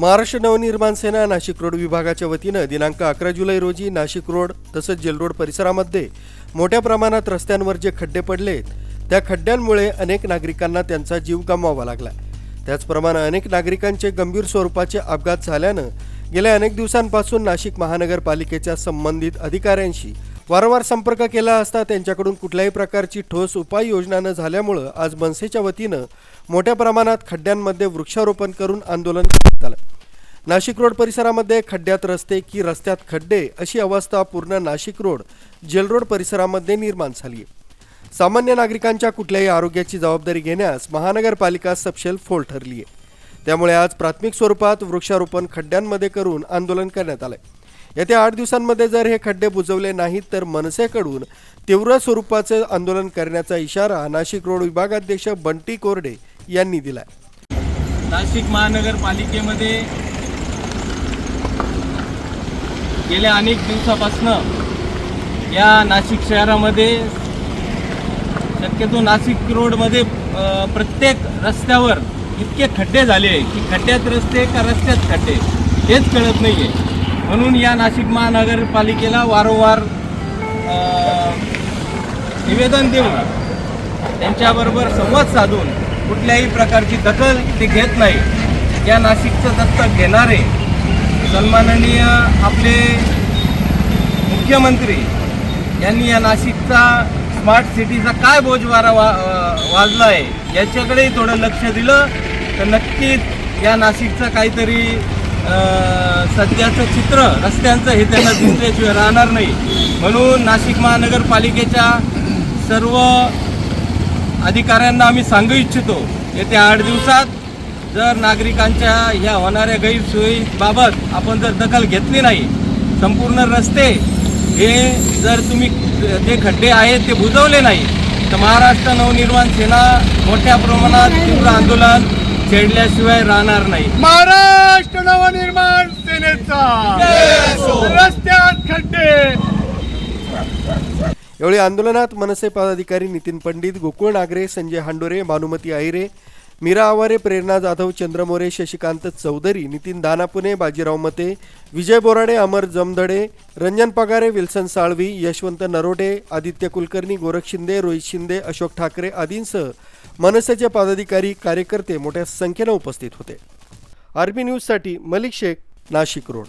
Maharashtra Navnirman Sena Nashik road विभागाच्या वतीनं दिनांक अकरा जुलै रोजी नाशिक रोड तसंच जेलरोड परिसरामध्ये मोठ्या प्रमाणात रस्त्यांवर जे खड्डे पडलेत त्या खड्ड्यांमुळे अनेक नागरिकांना त्यांचा जीव गमवावा लागला. त्याचप्रमाणे अनेक नागरिकांचे गंभीर स्वरूपाचे अपघात झाल्यानं गेल्या अनेक दिवसांपासून नाशिक महानगरपालिकेच्या संबंधित अधिकाऱ्यांशी वारंवार संपर्क केला असता त्यांच्याकडून कुठल्याही प्रकारची ठोस उपाययोजना न झाल्यामुळं आज मनसेच्या वतीनं मोठ्या प्रमाणात खड्ड्यांमध्ये वृक्षारोपण करून आंदोलन करण्यात आलं. नाशिक रोड परिसरामध्ये खड्ड्यात रस्ते की रस्त्यात खड्डे अशी अवस्था पूर्ण नाशिक रोड जेल रोड परिसरामध्ये निर्माण झाली आहे. सामान्य नागरिकांच्या कुठल्याही आरोग्याची जबाबदारी घेण्यास महानगरपालिका सपशेल फोल ठरली आहे. त्यामुळे आज प्राथमिक स्वरूपात वृक्षारोपण खड्ड्यांमध्ये करून आंदोलन करण्यात आलंय. येत्या आठ दिवसांमध्ये जर हे खड्डे बुजवले नाहीत तर मनसेकडून तीव्र स्वरूपाचं आंदोलन करण्याचा इशारा नाशिक रोड विभागाध्यक्ष बंटी कोरडे यांनी दिलाय. नाशिक महानगरपालिकेमध्ये गेल्या अनेक दिवसापासून या नाशिक शहरामध्ये शक्यतो नाशिक रोडमध्ये प्रत्येक रस्त्यावर इतके खड्डे झाले आहे की खड्ड्यात रस्ते का रस्त्यात खड्डे? हेच कळत नाही आहे म्हणून या नाशिक महानगरपालिकेला वारंवार निवेदन देऊन त्यांच्याबरोबर संवाद साधून कुठल्याही प्रकारची दखल ते घेत नाही. या नाशिकचं दत्तक घेणारे सन्माननीय आपले मुख्यमंत्री यांनी या नाशिकचा स्मार्ट सिटीचा काय बोजवारा वा वाजला आहे याच्याकडेही थोडं लक्ष दिलं. तर नक्कीच या नाशिकचं काहीतरी सध्याचं चित्र रस्त्यांचं हे त्यांना दिसल्याशिवाय राहणार नाही. म्हणून नाशिक महानगरपालिकेच्या सर्व अधिकाऱ्यांना आम्ही सांगू इच्छितो येत्या आठ दिवसात जर नागरिकांच्या ह्या होणाऱ्या गैरसोयीबाबत आपण जर दखल घेतली नाही संपूर्ण रस्ते हे जर तुम्ही जे खड्डे आहेत ते बुजवले नाही तर महाराष्ट्र नवनिर्माण सेना मोठ्या प्रमाणात तीव्र आंदोलन छेडल्याशिवाय राहणार नाही. महाराज! नवनिर्माण सेनेचा. रस्त्यात खड्डे. यावेळी आंदोलनात मनसे पदाधिकारी नितीन पंडित गोकुळ नागरे संजय हांडोरे भानुमती आहिरे मीरा आवारे प्रेरणा जाधव चंद्रमोरे शशिकांत चौधरी नितीन दानापुने बाजीराव मते विजय बोराडे अमर जमधडे रंजन पगारे विल्सन साळवी यशवंत नरोडे आदित्य कुलकर्णी गोरख शिंदे रोहित शिंदे अशोक ठाकरे आदींसह मनसेचे पदाधिकारी कार्यकर्ते मोठ्या संख्येनं उपस्थित होते. आरबी न्यूजसाठी मलिक शेख नाशिक रोड.